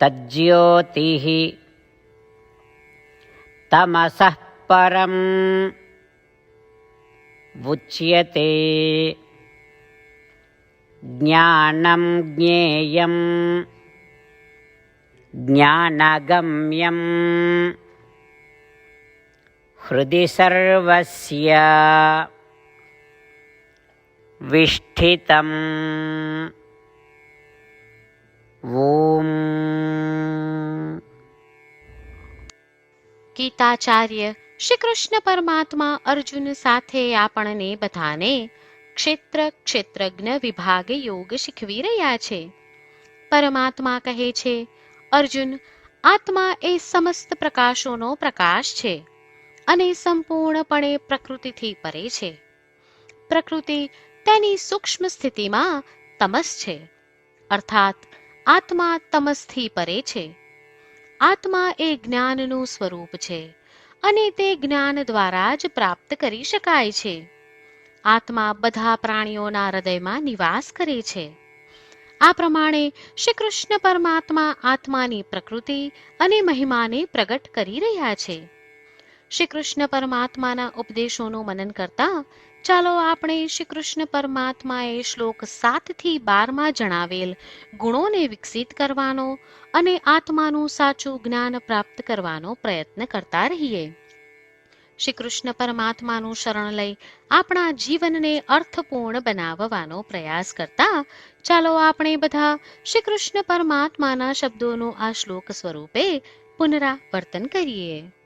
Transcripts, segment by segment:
तज्ज्योतिः तमसः परम् उच्यते ज्ञानं ज्ञेयं ज्ञानगम्यम् हृदि सर्वस्य विष्ठितम् ॐ ગીતાચાર્ય શ્રી કૃષ્ણ પરમાત્મા અર્જુન સાથે આપણને બધાને ક્ષેત્ર ક્ષેત્રજ્ઞ વિભાગે યોગ શીખવી રહ્યા છે. પરમાત્મા કહે છે, અર્જુન, આત્મા એ સમસ્ત પ્રકાશોનો પ્રકાશ છે અને સંપૂર્ણપણે પ્રકૃતિથી પરે છે. પ્રકૃતિ તેની સૂક્ષ્મ સ્થિતિમાં તમસ છે. અર્થાત, આત્મા તમસથી પરે છે. આત્મા એ જ્ઞાનનું સ્વરૂપ છે અને તે જ્ઞાન દ્વારા જ પ્રાપ્ત કરી શકાય છે. આત્મા બધા પ્રાણીઓના હૃદયમાં નિવાસ કરે છે. આ પ્રમાણે શ્રી કૃષ્ણ પરમાત્મા આત્માની પ્રકૃતિ અને મહિમાને પ્રગટ કરી રહ્યા છે. શ્રી કૃષ્ણ પરમાત્માના ઉપદેશોનું મનન કરતા ચાલો આપણે શ્રી કૃષ્ણ પરમાત્માએ શ્લોક સાતથી બારમાં જણાવેલ ગુણોને વિકસિત કરવાનો અને આત્માનું સાચું જ્ઞાન પ્રાપ્ત કરવાનો પ્રયત્ન કરતા રહીએ. શ્રી કૃષ્ણ પરમાત્માનું શરણ લઈ આપણા જીવનને અર્થપૂર્ણ બનાવવાનો પ્રયાસ કરતા ચાલો આપણે બધા શ્રી કૃષ્ણ પરમાત્માના શબ્દોનું આ શ્લોક સ્વરૂપે પુનરાવર્તન કરીએ.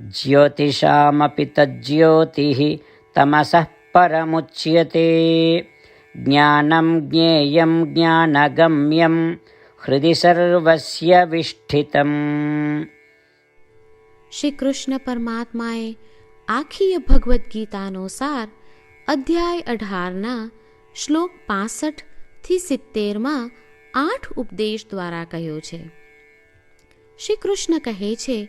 જ્યોતિષામપી તજ્યોતિ તમસ પરમુચ્યતે જ્ઞાનમ જ્ઞેયમ જ્ઞાનગમ્યમ હૃદય સર્વસ્ય વિષ્ઠિતમ શ્રી કૃષ્ણ પરમાત્માએ આખી ભગવદ્ ગીતાનો સાર અધ્યાય અઢારના શ્લોક પાસઠથી સિત્તેરમાં આઠ ઉપદેશ દ્વારા કહ્યો છે। શ્રીકૃષ્ણ કહે છે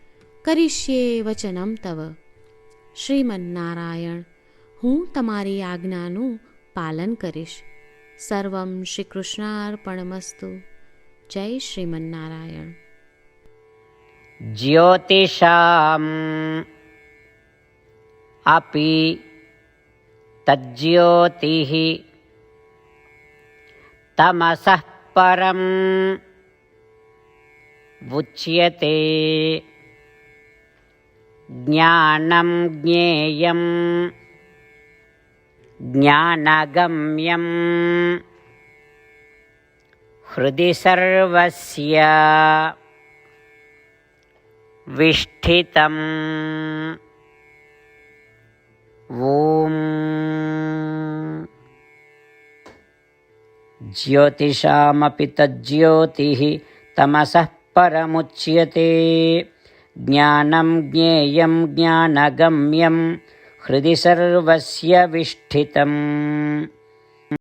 કરિષ્યે વચનમ તવ શ્રીમન્નારાયણ હું તમારી આજ્ઞાનું પાલન કરીશ સર્વમ શ્રી કૃષ્ણાર્પણમસ્તુ જય શ્રીમન્નારાયણ જ્યોતિષામ આપી તજ્યોતિ તમસઃ પરમ ઉચ્યતે ज्ञानं ज्ञेयं ज्ञानगम्यं हृदि सर्वस्य विष्ठितम् ॐ ज्योतिषामपि तज्ज्योतिः तमसः परमुच्यते ज्ञानं ज्ञेयं ज्ञानगम्यं हृदि सर्वस्य विष्ठितम्